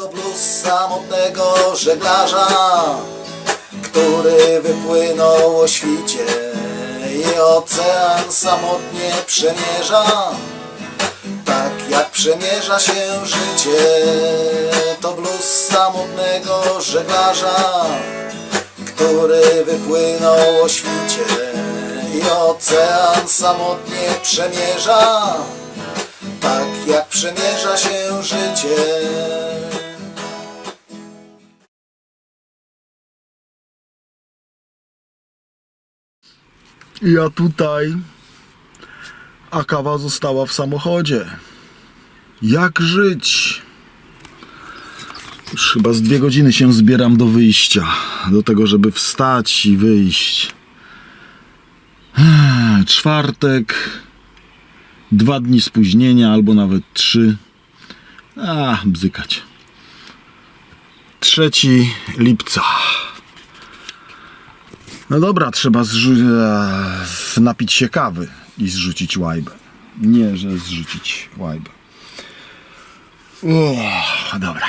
To blues samotnego żeglarza, który wypłynął o świcie i ocean samotnie przemierza. Tak jak przemierza się życie, to blues samotnego żeglarza, który wypłynął o świcie i ocean samotnie przemierza. Tak jak przemierza się życie. Ja tutaj, a kawa została w samochodzie. Jak żyć? Już chyba z dwie godziny się zbieram do wyjścia. Do tego, żeby wstać i wyjść. Czwartek, dwa dni spóźnienia, albo nawet trzy. A, bzykać. Trzeci lipca. No dobra, trzeba e, napić się kawy i zrzucić łajbę. Nie, że zrzucić łajbę. O, dobra.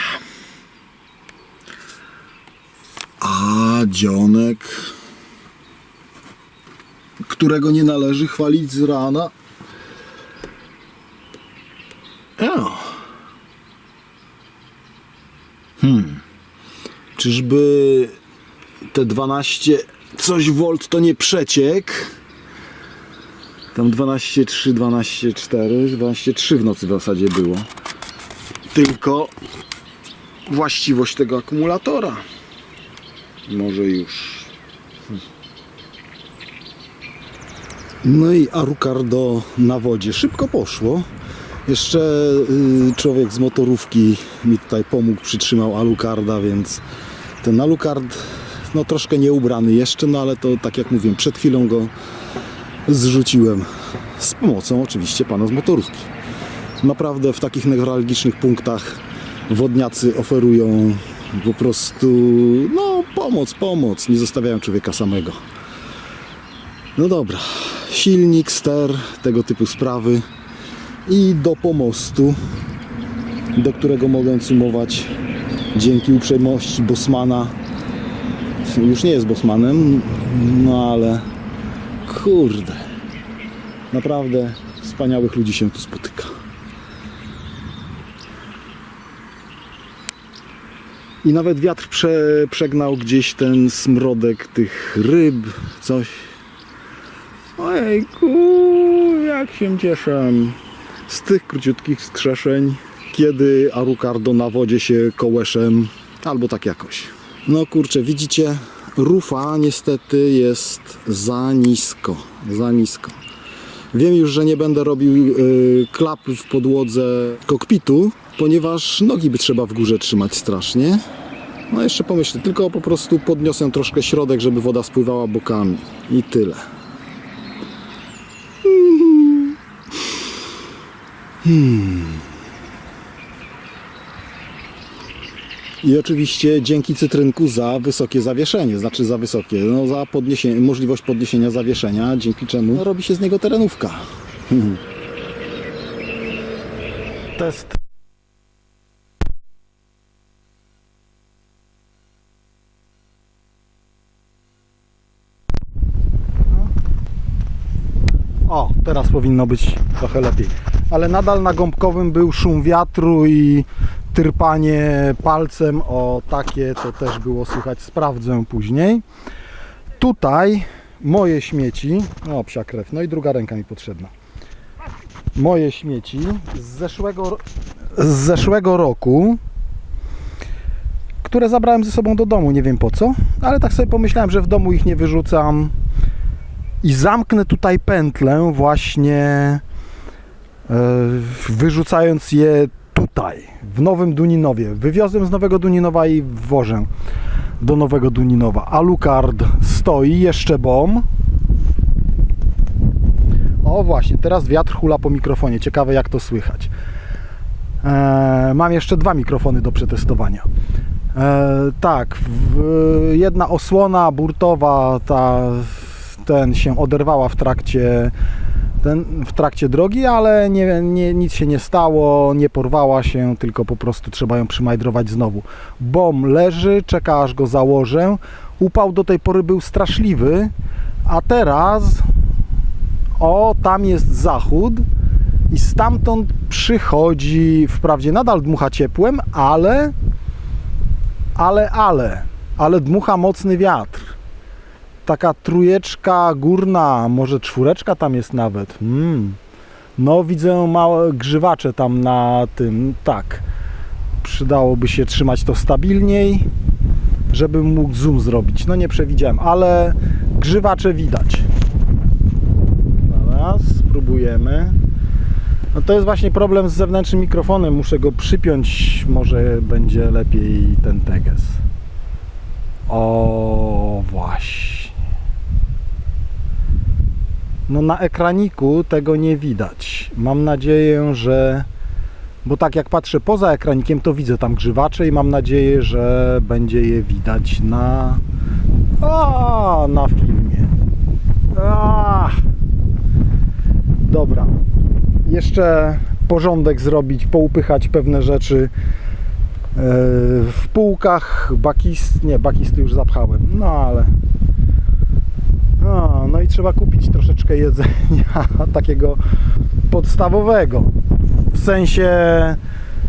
A dzionek, którego nie należy chwalić z rana. O. Hmm. Czyżby te 12 coś volt to nie przeciek? Tam 12,3, 12,4, 12,3 w nocy w zasadzie było. Tylko właściwość tego akumulatora. Może już. No i Arucardo na wodzie. Szybko poszło. Jeszcze y, człowiek z motorówki mi tutaj pomógł, przytrzymał Alucarda, więc ten Alucard no troszkę nieubrany jeszcze, no ale to tak jak mówiłem, przed chwilą go zrzuciłem z pomocą oczywiście pana z motorówki. Naprawdę w takich newralgicznych punktach wodniacy oferują po prostu no pomoc, pomoc, nie zostawiają człowieka samego. No dobra, silnik, ster, tego typu sprawy i do pomostu, do którego mogę cumować dzięki uprzejmości Bosmana. Już nie jest Bosmanem, no ale kurde, naprawdę wspaniałych ludzi się tu spotyka. I nawet wiatr prze, przegnał gdzieś ten smrodek tych ryb, coś. Ojku, jak się cieszę z tych króciutkich skrzeszeń, kiedy Arucardo na wodzie się kołeszem, albo tak jakoś. No kurczę, widzicie, rufa niestety jest za nisko, za nisko. Wiem już, że nie będę robił y, klap w podłodze kokpitu, ponieważ nogi by trzeba w górze trzymać strasznie. No jeszcze pomyślę, tylko po prostu podniosę troszkę środek, żeby woda spływała bokami i tyle. I oczywiście dzięki cytrynku za wysokie zawieszenie, znaczy za wysokie, no za podniesienie, możliwość podniesienia zawieszenia, dzięki czemu no, robi się z niego terenówka. Test. O, teraz powinno być trochę lepiej. Ale nadal na gąbkowym był szum wiatru i tyrpanie palcem o takie to też było słychać. Sprawdzę później. Tutaj moje śmieci, o psia krew, no i druga ręka mi potrzebna. Moje śmieci z zeszłego, z zeszłego roku, które zabrałem ze sobą do domu, nie wiem po co, ale tak sobie pomyślałem, że w domu ich nie wyrzucam i zamknę tutaj pętlę właśnie e, wyrzucając je tutaj, w Nowym Duninowie. Wywiozłem z Nowego Duninowa i wwożę do Nowego Duninowa. Alucard stoi, jeszcze bom. O właśnie, teraz wiatr hula po mikrofonie. Ciekawe jak to słychać. E, mam jeszcze dwa mikrofony do przetestowania. E, tak, w, jedna osłona burtowa, ta, ten się oderwała w trakcie ten, w trakcie drogi, ale nie, nie, nic się nie stało, nie porwała się, tylko po prostu trzeba ją przymajdrować znowu. Bom leży, czeka aż go założę. Upał do tej pory był straszliwy, a teraz o, tam jest zachód i stamtąd przychodzi, wprawdzie nadal dmucha ciepłem, ale, ale, ale, ale dmucha mocny wiatr. Taka trójeczka górna, może czwóreczka tam jest nawet. Mm. No, widzę małe grzywacze tam na tym. Tak, przydałoby się trzymać to stabilniej, żebym mógł zoom zrobić. No, nie przewidziałem, ale grzywacze widać. Zaraz spróbujemy. No to jest właśnie problem z zewnętrznym mikrofonem. Muszę go przypiąć. Może będzie lepiej ten teges. O, właśnie. No na ekraniku tego nie widać. Mam nadzieję, że. Bo tak jak patrzę poza ekranikiem, to widzę tam grzywacze i mam nadzieję, że będzie je widać na. A, na filmie. A. Dobra. Jeszcze porządek zrobić, poupychać pewne rzeczy e, w półkach. Bakist, nie, bakisty już zapchałem, no ale. Trzeba kupić troszeczkę jedzenia takiego podstawowego. W sensie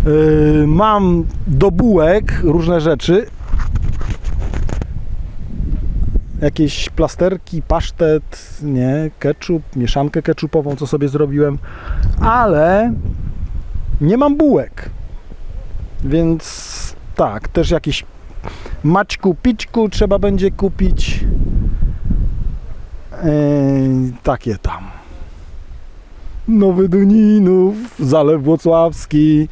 y, mam do bułek różne rzeczy. Jakieś plasterki, pasztet, nie, ketchup, mieszankę ketchupową, co sobie zrobiłem, ale nie mam bułek. Więc tak, też jakieś maćku, pićku trzeba będzie kupić. Eee, takie tam. Nowy Duninów, Zalew Włocławski.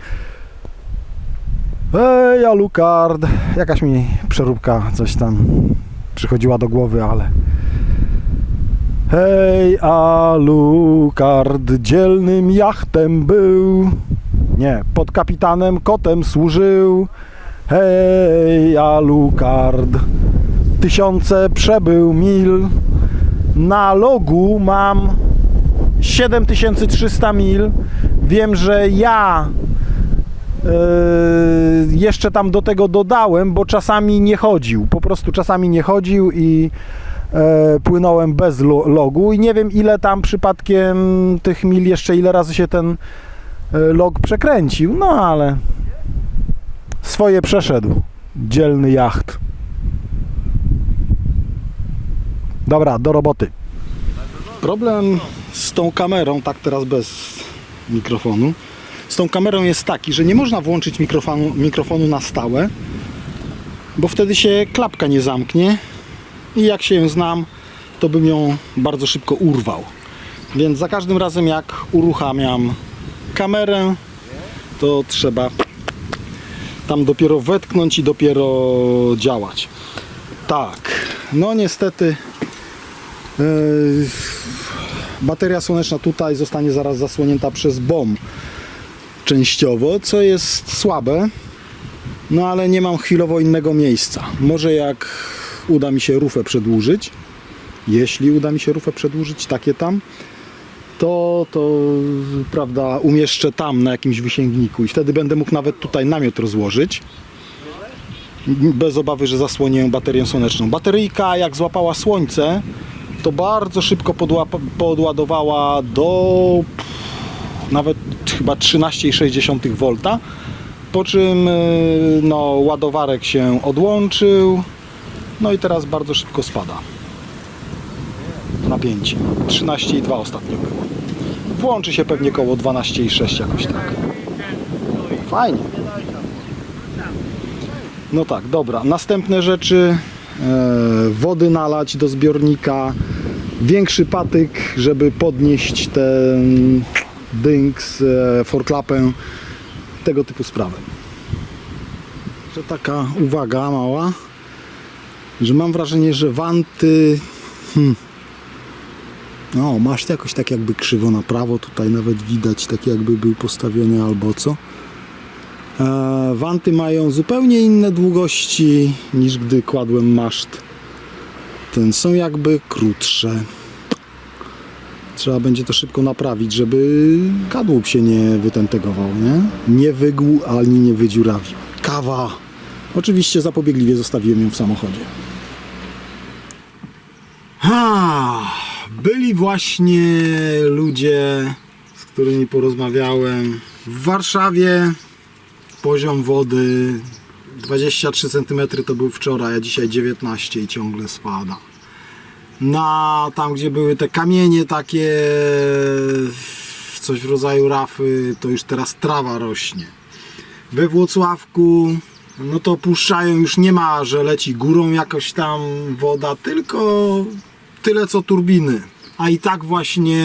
Ej, Alucard. Jakaś mi przeróbka coś tam przychodziła do głowy, ale... Hej, Alucard dzielnym jachtem był. Nie, pod kapitanem kotem służył. Hej, Alucard tysiące przebył mil. Na logu mam 7300 mil. Wiem, że ja yy, jeszcze tam do tego dodałem, bo czasami nie chodził. Po prostu czasami nie chodził i e, płynąłem bez lo- logu i nie wiem ile tam przypadkiem tych mil jeszcze ile razy się ten e, log przekręcił. No ale swoje przeszedł. Dzielny jacht. Dobra, do roboty. Problem z tą kamerą, tak teraz bez mikrofonu, z tą kamerą jest taki, że nie można włączyć mikrofonu, mikrofonu na stałe, bo wtedy się klapka nie zamknie i jak się ją znam, to bym ją bardzo szybko urwał. Więc za każdym razem jak uruchamiam kamerę, to trzeba tam dopiero wetknąć i dopiero działać. Tak, no niestety Bateria słoneczna tutaj zostanie zaraz zasłonięta przez BOM częściowo, co jest słabe. No ale nie mam chwilowo innego miejsca. Może jak uda mi się rufę przedłużyć, jeśli uda mi się rufę przedłużyć, takie tam, to, to prawda, umieszczę tam na jakimś wysięgniku i wtedy będę mógł nawet tutaj namiot rozłożyć bez obawy, że zasłonię baterię słoneczną. Bateryjka jak złapała słońce, to bardzo szybko podła, podładowała do nawet chyba 13,6 V. Po czym yy, no, ładowarek się odłączył. No i teraz bardzo szybko spada. Napięcie. 13,2 ostatnio było. Włączy się pewnie koło 12,6 jakoś tak. Fajnie. No tak, dobra. Następne rzeczy. E, wody nalać do zbiornika. Większy patyk, żeby podnieść ten dynks, e, forklapę. Tego typu sprawy. Że taka uwaga mała, że mam wrażenie, że wanty. Hmm, no, masz jakoś tak jakby krzywo na prawo, tutaj nawet widać tak jakby był postawiony albo co. E, Wanty mają zupełnie inne długości niż gdy kładłem maszt. Ten są jakby krótsze. Trzeba będzie to szybko naprawić, żeby kadłub się nie wytentegował, nie? Nie wygł, ani nie wydziurawił. Kawa. Oczywiście zapobiegliwie zostawiłem ją w samochodzie. Ha, byli właśnie ludzie, z którymi porozmawiałem. W Warszawie poziom wody 23 cm to był wczoraj, a dzisiaj 19 i ciągle spada. Na tam, gdzie były te kamienie takie, coś w rodzaju rafy, to już teraz trawa rośnie. We Włocławku, no to puszczają, już nie ma, że leci górą jakoś tam woda, tylko tyle co turbiny. A i tak właśnie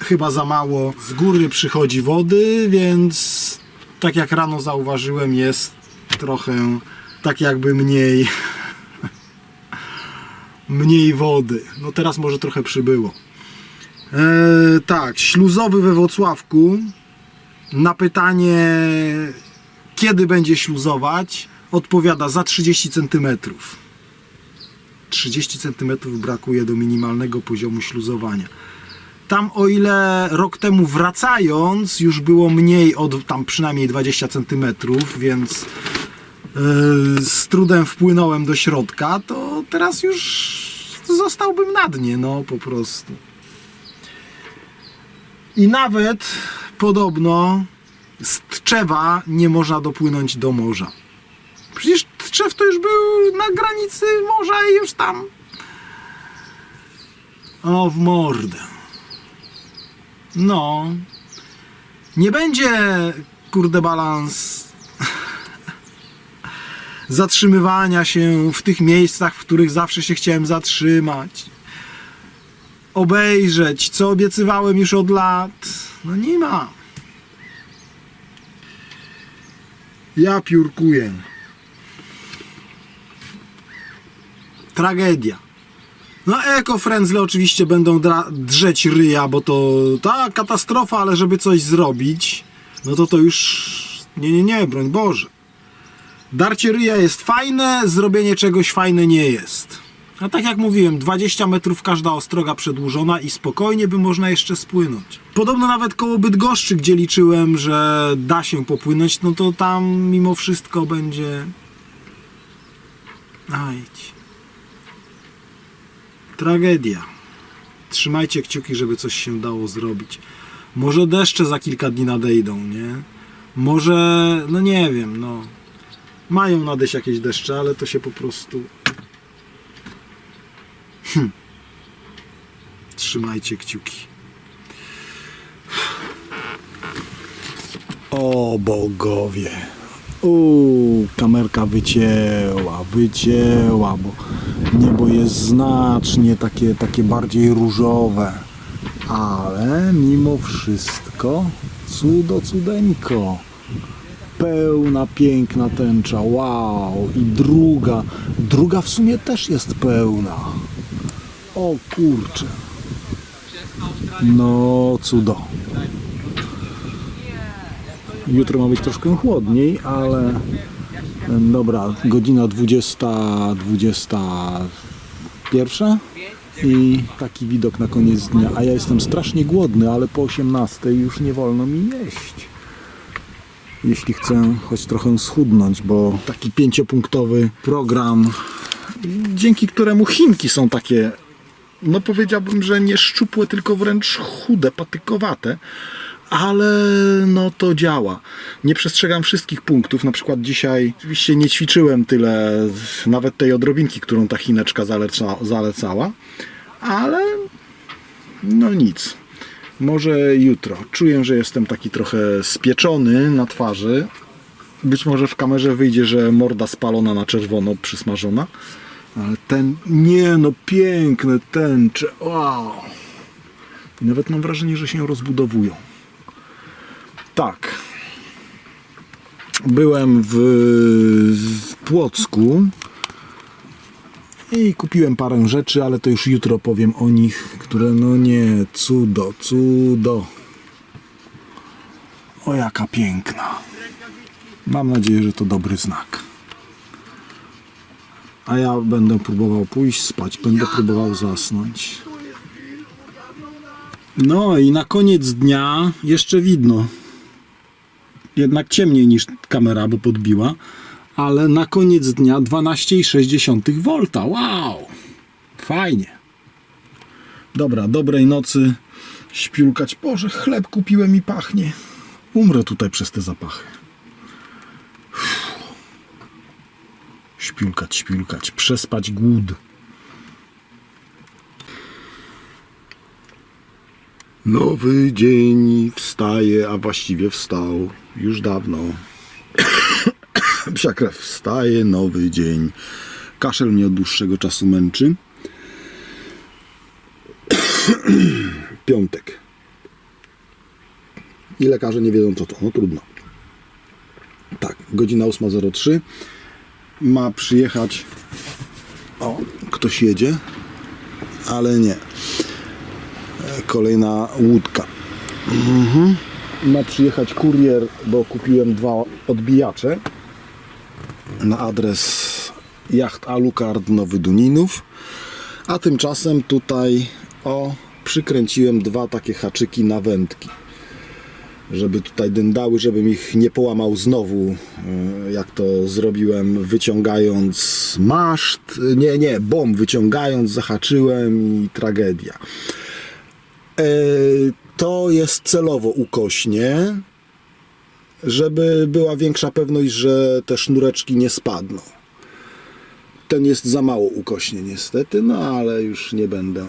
chyba za mało z góry przychodzi wody, więc tak jak rano zauważyłem, jest trochę tak jakby mniej mniej wody. No teraz może trochę przybyło. E, tak, śluzowy we Wrocławku na pytanie kiedy będzie śluzować odpowiada za 30 cm. 30 cm brakuje do minimalnego poziomu śluzowania. Tam o ile rok temu wracając już było mniej od tam przynajmniej 20 cm, więc z trudem wpłynąłem do środka, to teraz już zostałbym na dnie, no po prostu. I nawet podobno z Tczewa nie można dopłynąć do morza. Przecież Tczew to już był na granicy morza i już tam. O, w mordę. No. Nie będzie, kurde, balans zatrzymywania się w tych miejscach, w których zawsze się chciałem zatrzymać. Obejrzeć, co obiecywałem już od lat. No nie ma. Ja piórkuję. Tragedia. No eko-frędzle oczywiście będą drzeć ryja, bo to ta katastrofa, ale żeby coś zrobić, no to to już nie, nie, nie, broń Boże. Darcie ryja jest fajne, zrobienie czegoś fajne nie jest. A tak jak mówiłem, 20 metrów każda ostroga przedłużona i spokojnie by można jeszcze spłynąć. Podobno nawet koło Bydgoszczy, gdzie liczyłem, że da się popłynąć, no to tam mimo wszystko będzie... Ajdź. Tragedia. Trzymajcie kciuki, żeby coś się dało zrobić. Może deszcze za kilka dni nadejdą, nie? Może, no nie wiem, no. Mają nadejść jakieś deszcze, ale to się po prostu. Hm. Trzymajcie kciuki. O bogowie. Uuu, kamerka wycięła, wycięła, bo niebo jest znacznie takie, takie bardziej różowe. Ale mimo wszystko cudo cudeńko. Pełna, piękna tęcza, wow. I druga, druga w sumie też jest pełna. O kurczę. No cudo. Jutro ma być troszkę chłodniej, ale dobra, godzina 20, 21 i taki widok na koniec dnia. A ja jestem strasznie głodny, ale po 18 już nie wolno mi jeść. Jeśli chcę choć trochę schudnąć, bo taki pięciopunktowy program, dzięki któremu Chinki są takie no powiedziałbym, że nie szczupłe, tylko wręcz chude, patykowate, ale no to działa. Nie przestrzegam wszystkich punktów, na przykład dzisiaj oczywiście nie ćwiczyłem tyle, nawet tej odrobinki, którą ta chineczka zaleca, zalecała, ale no nic. Może jutro. Czuję, że jestem taki trochę spieczony na twarzy. Być może w kamerze wyjdzie, że morda spalona na czerwono, przysmażona. Ale ten, nie no, piękne tęcze, wow. I nawet mam wrażenie, że się rozbudowują. Tak. Byłem w, w Płocku i kupiłem parę rzeczy, ale to już jutro powiem o nich, które no nie, cudo, cudo. O jaka piękna. Mam nadzieję, że to dobry znak. A ja będę próbował pójść spać, będę próbował zasnąć. No i na koniec dnia jeszcze widno. Jednak ciemniej niż kamera, bo podbiła. Ale na koniec dnia 12,6 V. Wow! Fajnie. Dobra, dobrej nocy. Śpiulkać. Boże, chleb kupiłem i pachnie. Umrę tutaj przez te zapachy. Śpiulkać, śpiulkać. Przespać głód. Nowy dzień wstaje, a właściwie wstał już dawno. Psia krew wstaje, nowy dzień. Kaszel mnie od dłuższego czasu męczy. Piątek. I lekarze nie wiedzą co to. No trudno. Tak, godzina 8.03. Ma przyjechać. O, ktoś jedzie, ale nie kolejna łódka. Mhm. Ma przyjechać kurier, bo kupiłem dwa odbijacze na adres jacht Alucard Nowy Duninów. A tymczasem tutaj o przykręciłem dwa takie haczyki na wędki. Żeby tutaj dyndały, żebym ich nie połamał znowu, e, jak to zrobiłem wyciągając maszt, nie, nie, bomb wyciągając, zahaczyłem i tragedia. E, to jest celowo ukośnie, żeby była większa pewność, że te sznureczki nie spadną. Ten jest za mało ukośnie niestety, no ale już nie będę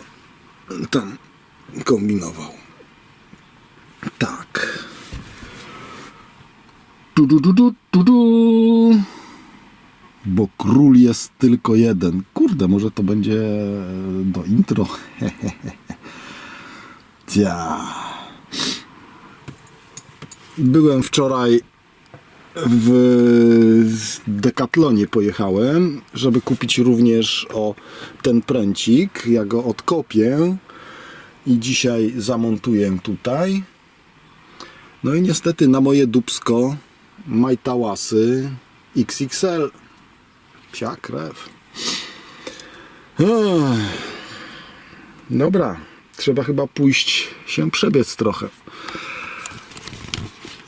tam kombinował. Tak. Tu, tu, tu, tu, tu, tu. Bo król jest tylko jeden. Kurde, może to będzie do intro. Tia. Byłem wczoraj w Decathlonie pojechałem, żeby kupić również o ten pręcik. Ja go odkopię i dzisiaj zamontuję tutaj. No i niestety na moje dubsko majtałasy XXL. Psia krew. Dobra, trzeba chyba pójść się przebiec trochę.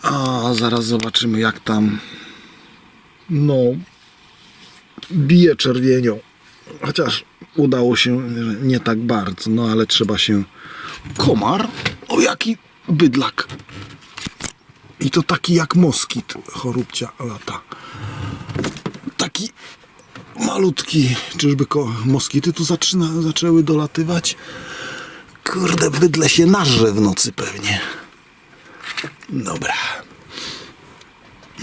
A zaraz zobaczymy jak tam no bije czerwienią. Chociaż udało się nie tak bardzo, no ale trzeba się komar. O jaki bydlak. I to taki jak moskit chorubcia lata. Taki malutki. Czyżby moskity tu zaczyna, zaczęły dolatywać? Kurde, bydle się narze w nocy pewnie. Dobra.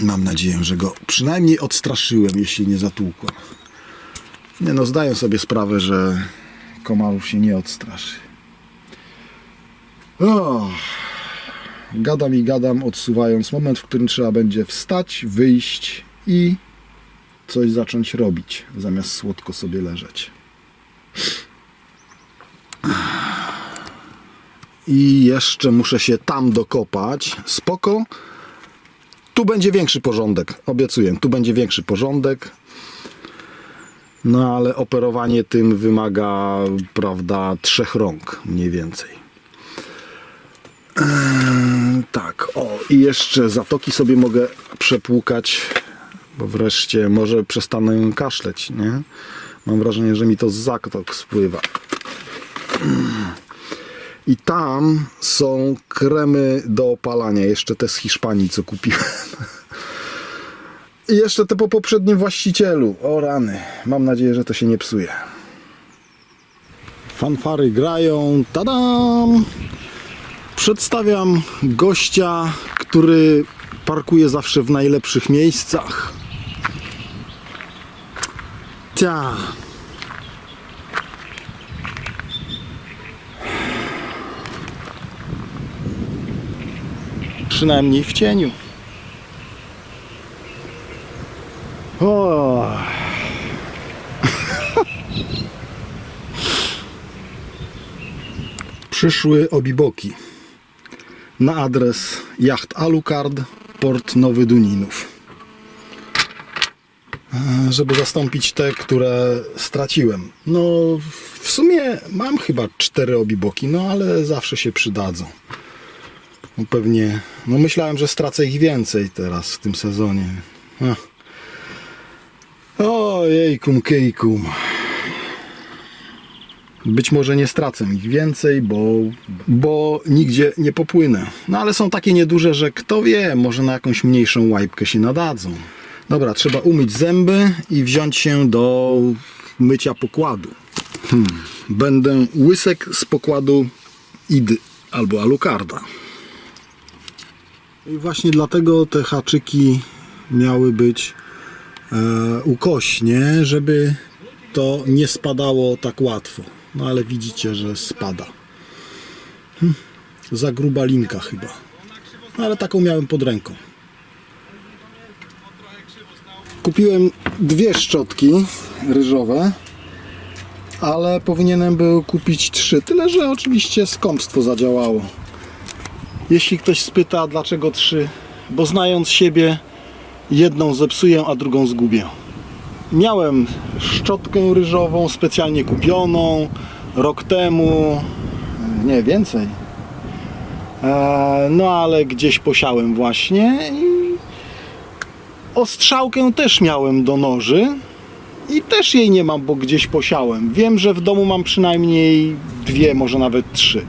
Mam nadzieję, że go przynajmniej odstraszyłem, jeśli nie zatłukłem. Nie no, zdaję sobie sprawę, że komarów się nie odstraszy. O, gadam i gadam, odsuwając moment, w którym trzeba będzie wstać, wyjść i coś zacząć robić, zamiast słodko sobie leżeć. I jeszcze muszę się tam dokopać. Spoko. Tu będzie większy porządek. Obiecuję. Tu będzie większy porządek. No ale operowanie tym wymaga, prawda, trzech rąk mniej więcej. Eee, tak, o i jeszcze zatoki sobie mogę przepłukać, bo wreszcie może przestanę kaszleć, nie? Mam wrażenie, że mi to z zatok spływa. I tam są kremy do opalania, jeszcze te z Hiszpanii, co kupiłem. I jeszcze te po poprzednim właścicielu. O rany. Mam nadzieję, że to się nie psuje. Fanfary grają. Tadam! Przedstawiam gościa, który parkuje zawsze w najlepszych miejscach. Cia. Przynajmniej w cieniu. O. Przyszły obiboki na adres jacht Alucard, port Nowy Duninów. e, żeby zastąpić te, które straciłem. No, w sumie mam chyba cztery obiboki, no ale zawsze się przydadzą. Pewnie, no myślałem, że stracę ich więcej teraz w tym sezonie. Ach. Ojejkum, kejkum. Być może nie stracę ich więcej, bo, bo nigdzie nie popłynę. No ale są takie nieduże, że kto wie, może na jakąś mniejszą łajbkę się nadadzą. Dobra, trzeba umyć zęby i wziąć się do mycia pokładu. Hmm. Będę łysek z pokładu Idy albo Alucarda. I właśnie dlatego te haczyki miały być e, ukośnie, żeby to nie spadało tak łatwo. No ale widzicie, że spada. Hm, za gruba linka chyba. No, ale taką miałem pod ręką. Kupiłem dwie szczotki ryżowe, ale powinienem był kupić trzy. Tyle, że oczywiście skąpstwo zadziałało. Jeśli ktoś spyta, dlaczego trzy, bo znając siebie, jedną zepsuję, a drugą zgubię. Miałem szczotkę ryżową specjalnie kupioną rok temu, nie więcej. E, No ale gdzieś posiałem właśnie i ostrzałkę też miałem do noży i też jej nie mam, bo gdzieś posiałem. Wiem, że w domu mam przynajmniej dwie, może nawet trzy.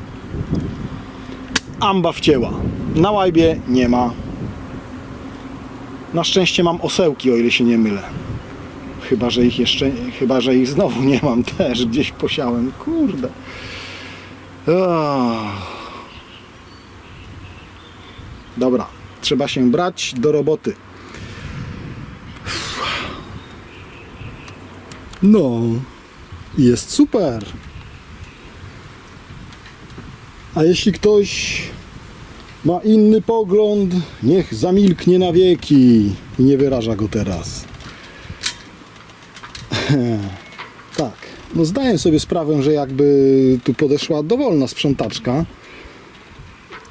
Amba wcięła. Na łajbie nie ma. Na szczęście mam osełki, o ile się nie mylę. Chyba, że ich jeszcze, chyba, że ich znowu nie mam też, gdzieś posiałem. Kurde. Ach. Dobra, trzeba się brać do roboty. No, jest super. A jeśli ktoś ma inny pogląd, niech zamilknie na wieki i nie wyraża go teraz. tak, no zdaję sobie sprawę, że jakby tu podeszła dowolna sprzątaczka,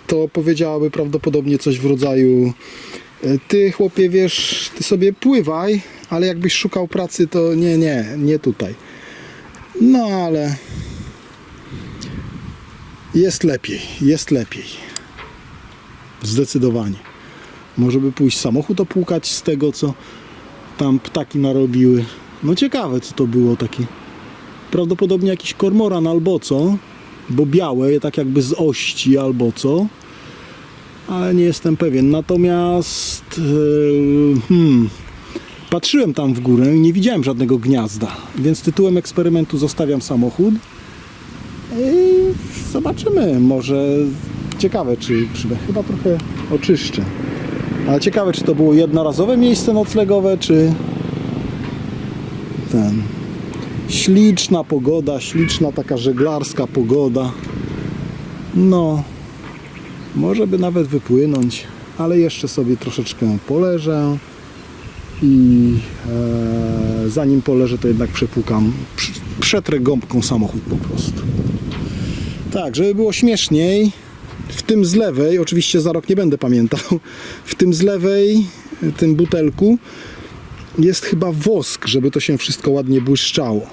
to powiedziałaby prawdopodobnie coś w rodzaju e, ty chłopie wiesz, ty sobie pływaj, ale jakbyś szukał pracy, to nie, nie, nie tutaj. No ale jest lepiej, jest lepiej. Zdecydowanie. Może by pójść samochód opłukać z tego, co tam ptaki narobiły. No ciekawe, co to było taki. Prawdopodobnie jakiś kormoran albo co, bo białe, tak jakby z ości albo co. Ale nie jestem pewien. Natomiast yy, hmm, patrzyłem tam w górę i nie widziałem żadnego gniazda. Więc tytułem eksperymentu zostawiam samochód. I zobaczymy. Może ciekawe, czy, czy chyba trochę oczyszczę. Ale ciekawe, czy to było jednorazowe miejsce noclegowe, czy ten. Śliczna pogoda, śliczna taka żeglarska pogoda. No, może by nawet wypłynąć, ale jeszcze sobie troszeczkę poleżę i e, zanim poleżę, to jednak przepłukam, przetrę gąbką samochód po prostu. Tak, żeby było śmieszniej, w tym z lewej, oczywiście za rok nie będę pamiętał, w tym z lewej, tym butelku jest chyba wosk, żeby to się wszystko ładnie błyszczało.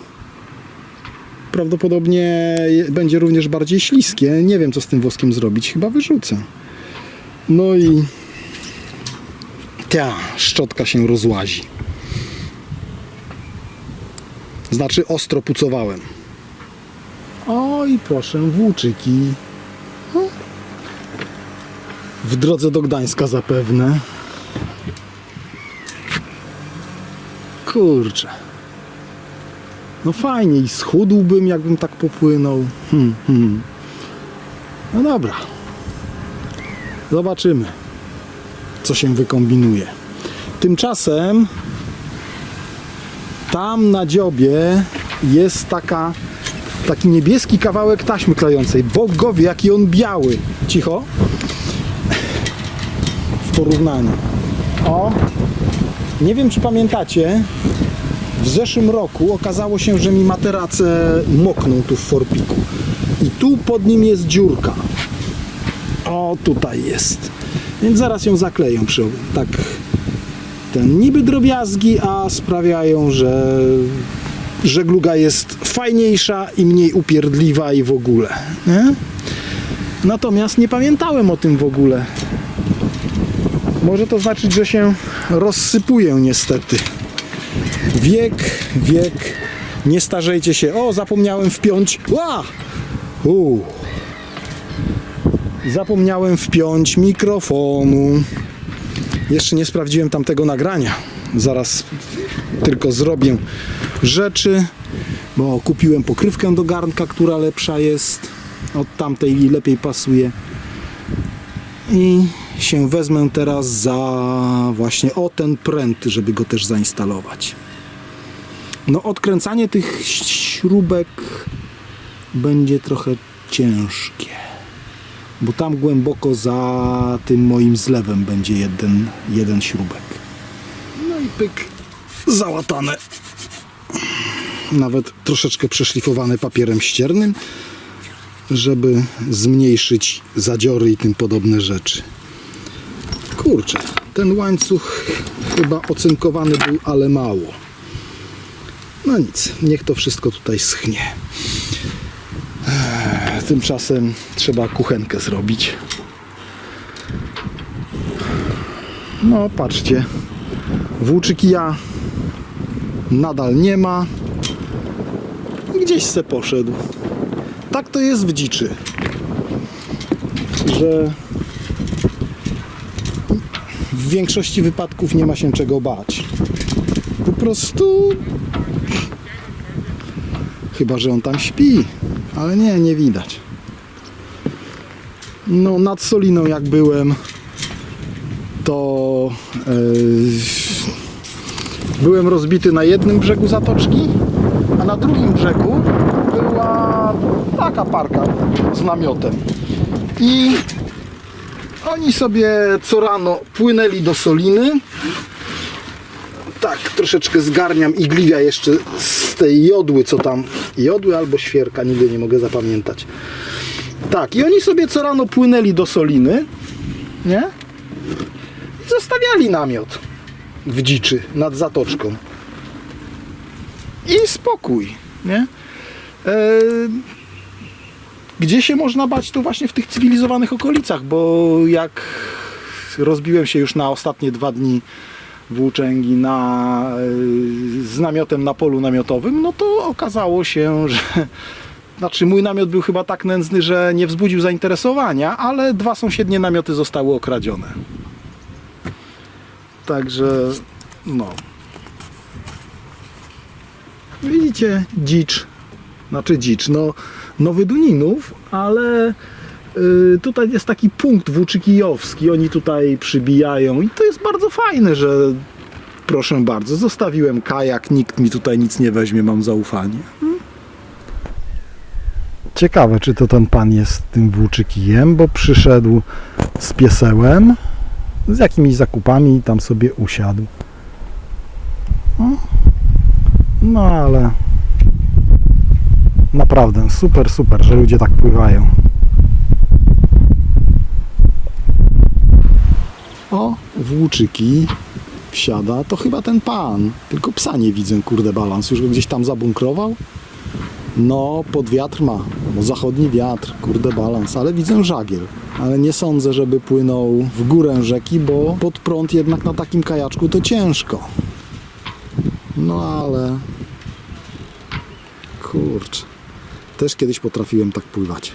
Prawdopodobnie będzie również bardziej śliskie. Nie wiem, co z tym woskiem zrobić. Chyba wyrzucę. No i ta szczotka się rozłazi. Znaczy ostro pucowałem. Oj, proszę, włóczyki. W drodze do Gdańska zapewne. Kurczę. No fajnie i schudłbym, jakbym tak popłynął. Hmm, hmm. No dobra. Zobaczymy, co się wykombinuje. Tymczasem tam na dziobie jest taka, taki niebieski kawałek taśmy klejącej. Bogowie, jaki on biały. Cicho. W porównaniu. O, nie wiem czy pamiętacie, w zeszłym roku okazało się, że mi materace mokną tu w forpiku. I tu pod nim jest dziurka. O, tutaj jest. Więc zaraz ją zakleję przy tak ten niby drobiazgi, a sprawiają, że żegluga jest fajniejsza i mniej upierdliwa i w ogóle. Nie? Natomiast nie pamiętałem o tym w ogóle. Może to znaczyć, że się rozsypuję niestety. Wiek, wiek, nie starzejcie się. O, zapomniałem wpiąć. Ła! U. Zapomniałem wpiąć mikrofonu. Jeszcze nie sprawdziłem tamtego nagrania. Zaraz tylko zrobię rzeczy, bo kupiłem pokrywkę do garnka, która lepsza jest od tamtej i lepiej pasuje. I się wezmę teraz za właśnie o ten pręt, żeby go też zainstalować. No odkręcanie tych śrubek będzie trochę ciężkie, bo tam głęboko za tym moim zlewem będzie jeden, jeden śrubek. No i pyk, załatane. Nawet troszeczkę przeszlifowane papierem ściernym, żeby zmniejszyć zadziory i tym podobne rzeczy. Kurczę, ten łańcuch chyba ocynkowany był, ale mało. No nic, niech to wszystko tutaj schnie. Ech, Tymczasem trzeba kuchenkę zrobić. No, patrzcie. Włóczykija nadal nie ma. Gdzieś poszedł. Tak to jest w dziczy. Że w większości wypadków nie ma się czego bać. Po prostu. Chyba, że on tam śpi. Ale nie, nie widać. No, nad Soliną jak byłem, to yy, byłem rozbity na jednym brzegu zatoczki, a na drugim brzegu była taka parka z namiotem. I oni sobie co rano płynęli do Soliny. Tak, troszeczkę zgarniam igliwia jeszcze z tej jodły, co tam. Jodły albo świerka, nigdy nie mogę zapamiętać. Tak, i oni sobie co rano płynęli do Soliny, nie? I zostawiali namiot w dziczy nad zatoczką. I spokój, nie? E, gdzie się można bać, to właśnie w tych cywilizowanych okolicach, bo jak rozbiłem się już na ostatnie dwa dni włóczęgi na, y, z namiotem na polu namiotowym, no to okazało się, że znaczy mój namiot był chyba tak nędzny, że nie wzbudził zainteresowania, ale dwa sąsiednie namioty zostały okradzione. Także no. Widzicie, dzicz znaczy dzicz, no nowy Duninów, ale y, tutaj jest taki punkt włóczykijowski, oni tutaj przybijają i to jest bardzo fajne, że proszę bardzo, zostawiłem kajak, nikt mi tutaj nic nie weźmie, mam zaufanie. Ciekawe, czy to ten pan jest tym włóczykijem, bo przyszedł z piesełem, z jakimiś zakupami i tam sobie usiadł. No, no ale Naprawdę, super, super, że ludzie tak pływają. O, włóczyki wsiada, to chyba ten pan. Tylko psa nie widzę, kurde balans. Już go gdzieś tam zabunkrował? No, pod wiatr ma, bo zachodni wiatr, kurde balans, ale widzę żagiel. Ale nie sądzę, żeby płynął w górę rzeki, bo pod prąd jednak na takim kajaczku to ciężko. No ale... Kurczę. Też kiedyś potrafiłem tak pływać.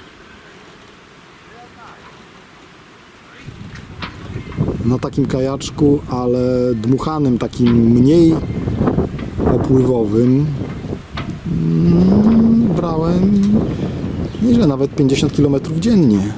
Na takim kajaczku, ale dmuchanym, takim mniej opływowym, mm, brałem nieźle, nawet 50 km dziennie.